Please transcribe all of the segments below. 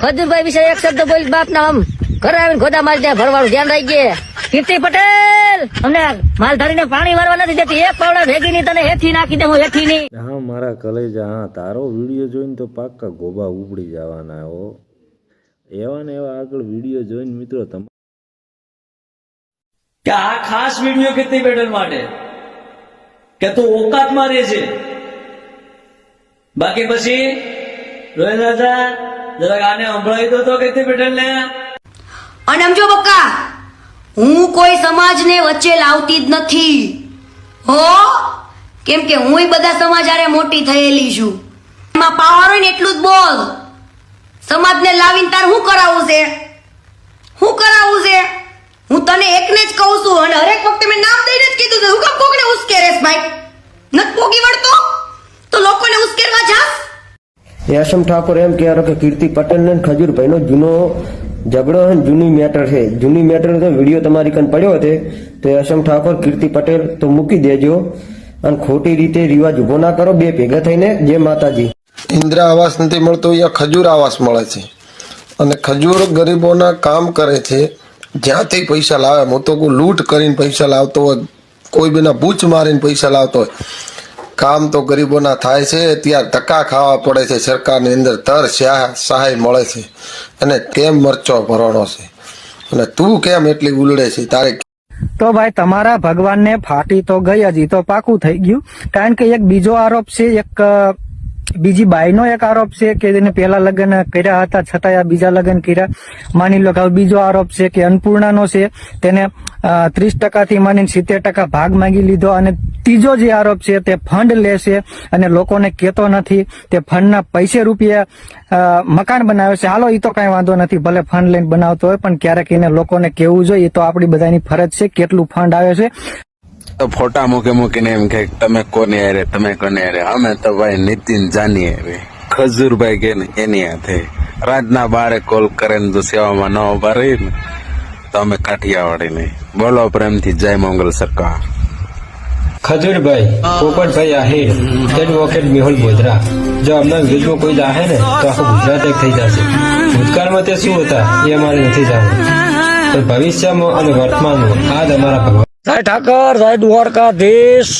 ખજૂરભાઈ વિશે એક શબ્દ બોલી બાપ ના આમ ઘરે આવીને ગોદા મારી જાય ભરવાનું ધ્યાન રાખજે. કીર્તિ પટેલ અમને માલધારીને પાણી મારવા નથી દેતી. એક પાવડા ભેગી ની તને હેઠી નાખી દે હું હેઠી ની હા મારા કલેજા હા તારો વીડિયો જોઈને તો પાક્કા ગોબા ઉપડી જવાના હો. એવા ને એવા આગળ વીડિયો જોઈને મિત્રો તમે કે આ ખાસ વીડિયો કીર્તિ પટેલ માટે? કે તું ઓકાતમાં રહે છે બાકી પછી રોહિત દાદા જરાક આને સંભળાવી દો તો કીર્તિ પટેલ ને? અને સમજો બક્કા હું કોઈ સમાજને વચ્ચે લાવતી જ નથી. હો? કેમ કે હું બધા સમાજ આરે મોટી થયેલી છું. એમાં પાવર હોય ને એટલું જ બોલ. સમાજને લાવીને તાર શું કરાવવું છે? શું કરાવવું છે? હું તને એકને જ કહું છું અને હરેક વખતે મેં નામ દઈને જ કીધું છે હું કામ કોકને ઉશ્કેરેસ ભાઈ નથી પોગી વળતો તો લોકોને ઉશ્કેરવા જાસ યશમ ઠાકોર એમ કહેવાય કે કીર્તિ પટેલ ને ખજૂરભાઈનો જૂનો ઝઘડો અને જૂની મેટર છે. જૂની મેટર તો વીડિયો તમારી કન પડ્યો હતો તો યશમ ઠાકોર કીર્તિ પટેલ તો મૂકી દેજો અને ખોટી રીતે રિવાજ ઊભો ના કરો, બે ભેગા થઈને જે માતાજી. ઇન્દિરા આવાસ નથી મળતો, અહીંયા ખજૂર આવાસ મળે છે. અને ખજૂર ગરીબોના કામ કરે છે, જ્યાંથી પૈસા લાવે હું તો લૂંટ કરીને પૈસા લાવતો હોય, કોઈ બીના બૂચ મારીને પૈસા લાવતો હોય કામ તો ગરીબોના થાય છે, ત્યાં ધક્કા ખાવા પડે છે, સરકારની અંદર તર સહાય મળે છે. અને કેમ મરચો ભરવાનો છે? અને તું કેમ એટલી ઉલડે છે? તારે તો ભાઈ તમારા ભગવાનને ફાટી તો ગઈ હજી તો પાકું થઈ ગયું. કારણ કે એક બીજો આરોપ છે, એક બીજી બાઈનો એક આરોપ છે કે એને પહેલા લગ્ન કર્યા હતા છતાં આ બીજા લગ્ન કર્યા. માની લો કે બીજો આરોપ છે કે અન્નપૂર્ણાનો છે. તેને ત્રીસ ટકાથી માનીને સિત્તેર ટકા ભાગ માંગી લીધો અને ત્રીજો જે આરોપ છે તે ફંડ લેશે અને લોકોને કહેતો નથી. તે ફંડના પૈસે રૂપિયા મકાન બનાવે છે. હાલો એ તો કાંઈ વાંધો નથી. ભલે ફંડ લઈને બનાવતો હોય, પણ ક્યારેક એને લોકોને કહેવું જોઈએ. તો આપણી બધાની ફરજ છે. કેટલું ફંડ આવે છે. તો ફોટા મૂકી મૂકીને એમ કે તમે કોને હારે, તમે કોને હારે? અમે તો ભાઈ નીતિન જાનીએ રે ખજૂરભાઈ કે એની હાથે. રાતના બારે કોલ કરે ને તો સેવામાં ન ઊભા રહી ને તો અમે કાઠિયાવાડી નહીં બોલો પ્રેમથી, જય મંગલ સરકાર. ખજૂરભાઈ, પોપટભાઈ આહિર એડવોકેટ મેહુલ બોધરા જો આમના વિરુદ્ધમાં કોઈ દાહે ને, તો આખું ગુજરાત એક થઈ જશે. ભૂતકાળમાં તે શું હતા? એ અમારે નથી જાણવું. પણ ભવિષ્યમાં અને વર્તમાનમાં આ જ અમારા ભગવાન સાહેબ ઠાકર સાહેબ દ્વારકાધીશ.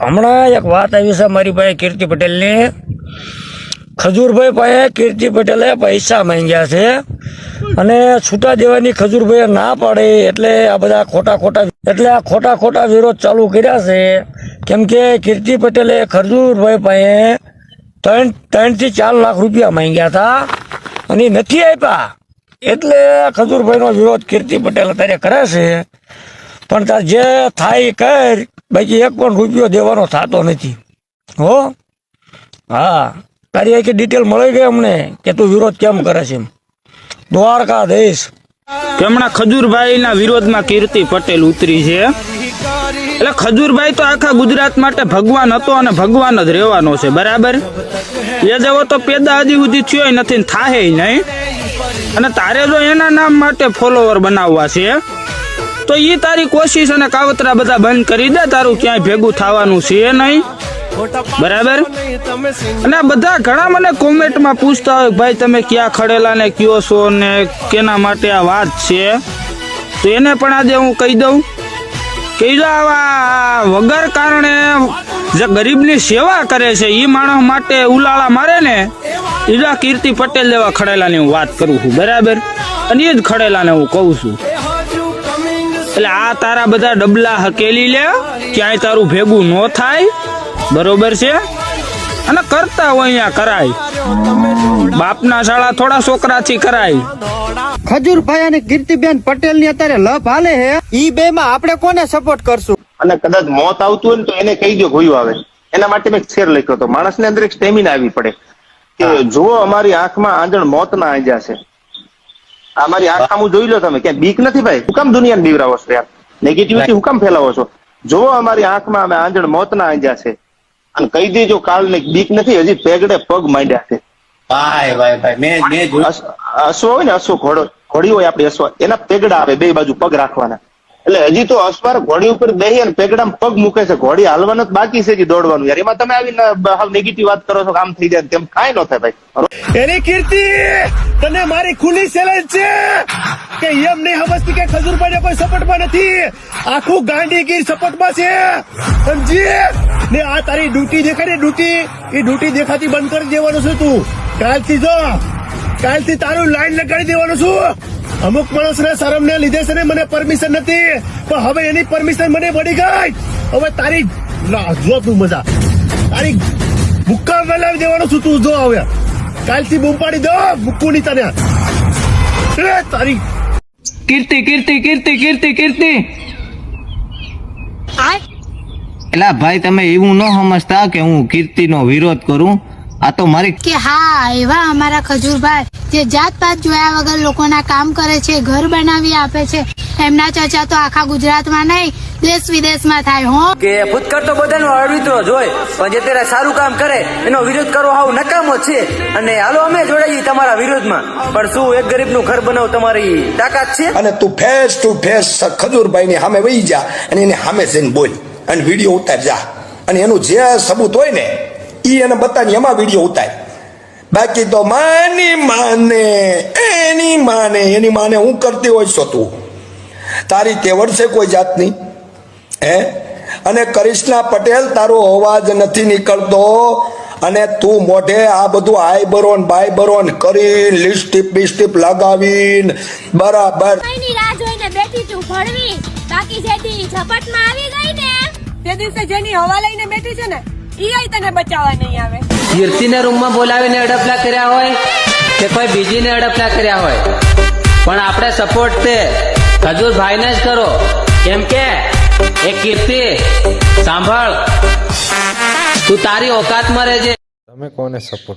હમણાં એક વાત આવી છે મારી પાસે કીર્તિ પટેલની. ખજૂરભાઈ પાસે કીર્તિ પટેલે પૈસા માંગ્યા છે અને છૂટા દેવાની ખજૂરભાઈએ ના પાડે એટલે આ બધા ખોટા ખોટા એટલે આ ખોટા ખોટા વિરોધ ચાલુ કર્યા છે. કેમ કે કીર્તિ પટેલે ખજૂરભાઈ પાસે ત્રણ ત્રણથી ચાર લાખ રૂપિયા માંગ્યા હતા અને નથી આપ્યા. એટલે ખજૂરભાઈનો વિરોધ કીર્તિ પટેલ અત્યારે કરે છે. પણ તાર જે થાય એ કર, બાકી એક પણ રૂપિયો દેવાનો થતો નથી. હો? હા. તારી એક ડિટેલ મળી ગઈ અમને કે તું વિરોધ કેમ કરે છે એમ. દ્વારકાધીશ. કે હમણાં ખજૂરભાઈના વિરોધમાં કીર્તિ પટેલ ઉતરી છે. એટલે ખજૂરભાઈ તો આખા ગુજરાત માટે ભગવાન હતો અને ભગવાન જ રહેવાનો છે, બરાબર? એ જેવો તો પેદા હજી સુધી થયો નથી થાહે નહીં. અને તારે જો એના નામ માટે ફોલોવર બનાવવા છે. તો એ તારી કોશિશ અને કાવતરા બધા બંધ કરી દે, તારું ક્યાંય ભેગું થવાનું છે નહીં. બરાબર? અને બધા ઘણા મને કોમેન્ટમાં પૂછતા હોય ભાઈ તમે ક્યાં ખડેલા ને કયો છો ને કેના માટે આ વાત છે. તો એને પણ આજે હું કહી દઉં. કે દો આવા વગર કારણે જે ગરીબની સેવા કરે છે એ માણસ માટે ઉલાળા મારે ને એ કીર્તિ પટેલ જેવા ખડેલાની હું વાત કરું છું. બરાબર? અને એ જ ખડેલાને હું કહું છું. એટલે આ તારા બધા ડબલા હકેલી લે ક્યાંય તારું ભેગું ન થાય. બરોબર છે? અને કરતા હોય અહીંયા કરાય. બાપના શાળા થોડા છોકરાથી કરાય. ખજૂરભાઈ અને કીર્તિબેન પટેલની અત્યારે લપ હાલે હે ઈ બે માં આપણે કોને સપોર્ટ કરશું? અને કદાચ મોત આવતું હોય ને તો એને કહી દો ગોયું આવે. એના માટે મેં શેર લખ્યો હતો. માણસની અંદર એક સ્ટેમિના આવી પડે કે જુઓ અમારી આંખમાં આંજણ મોત ના આંજા છે. અમારી આંખ સામું જોઈ લો તમે ક્યાં બીક નથી ભાઈ? હું કામ દુનિયાને બીવરાવો છો યાર? નેગેટિવિટી હું કામ ફેલાવો છો? જુઓ અમારી આંખમાં અમે આંજણ મોત ના આંજા છે અને કહી દેજો કાલ ને બીક નથી હજી પેગડે પગ માંડ્યા છે. ભાઈ ભાઈ ભાઈ મેં મેં અશ્વ અશ્વ હોય ને અશ્વ ઘોડો ઘોડી હોય આપણી અશ્વ એના પેગડા આવે બે બાજુ પગ રાખવાના. એટલે હજી તો અસવાર ઘોડી ઉપર બેહી અને પેગડામાં પગ મૂકે છે. ઘોડી હાલવાનું બાકી છે જે દોડવાનું યાર. એમાં તમે આવી હાવ નેગેટિવ વાત કરો છો આમ થઈ જાય તેમ કાંઈ ન થાય ભાઈ. એની કીર્તિ, તને મારી ખુલ્લી ચેલેન્જ છે કે એમ નહીં સમજતી કે ખજૂરભાઈ કોઈ સપોર્ટમાં નથી. આખું ગાંડીગીર સપોર્ટમાં છે. સમજી ને આ તારી ડ્યુટી દેખાય ને ડ્યુટી. એ ડ્યુટી દેખાતી બંધ કરી દેવાનું છે તું. કાલથી જો, કાલથી તારું લાઈન લગાડી દેવાનું છું. અમુક માણસને શરમ ને લીધે છે ને મને પરમિશન નથી. પણ હવે એની પરમિશન મને મળી ગઈ. હવે તારી જો તું મજા. તારી મુક્કા મેલાવી દેવાનું છું તું જો હવે. કાલથી બૂમ પાડી દો મુક્કું ની તને. એ તારી કીર્તિ કીર્તિ કીર્તિ કીર્તિ કીર્તિ. એલા ભાઈ તમે એવું ન સમજતા કે હું કીર્તિનો વિરોધ કરું? આ તો મારી કે હા એવા અમારા ખજૂરભાઈ જે જાત પાત જોયા વગર લોકોના કામ કરે છે ઘર બનાવી આપે છે એમના ચર્ચા તો આખા ગુજરાતમાં નહીં દેશ વિદેશમાં થાય હો. કે ભૂતકાળ તો બધાનો અડવિત્રો જોય પણ જે તેરા સારું કામ કરે એનો વિરોધ કરવો હાવ નકામો છે. અને હાલો અમે જોડાઈએ તમારા વિરોધમાં. પણ શું એક ગરીબનું ઘર બનાવ તમારી તાકાત છે? અને તું ફેસ ટુ ફેસ ખજૂરભાઈ ની સામે વહી જા અને એને સામે જઈને બોલ અને વીડિયો ઉતાર જા. અને એનું જે સબૂત હોય ને ઈ એને બતાવી એમાં વીડિયો ઉતાર. બાકી તો માની માને એની માને એની માને હું કરતી હોય છો તું. તારી તેવડ છે કોઈ જાતની હે? અને કરિશ્ના પટેલ તારો અવાજ નથી નીકળતો. અને તું મોઢે આ બધું આઈ બરોન બાય બરોન કરી લિસ્ટીપ બિસ્ટીપ લગાવીને. બરાબર. ની રાહ જોઈને બેઠી તું ભણવી. બાકી જેથી ઝપટમાં આવી ગઈ ને તે દિવસે જેની હવા લઈને બેઠી છે ને ઈ તને બચાવવા નહીં આવે. કીર્તિને રૂમમાં બોલાવીને અડપલા કર્યા હોય કે કોઈ બીજીને અડપલા કર્યા હોય? પણ આપણે સપોર્ટ તે. ખજૂરભાઈને જ કરો. કેમ કે એ કીર્તિ સાંભળ. તું તારી ઓકાતમાં રહેજે. તમે કોને સપોર્ટ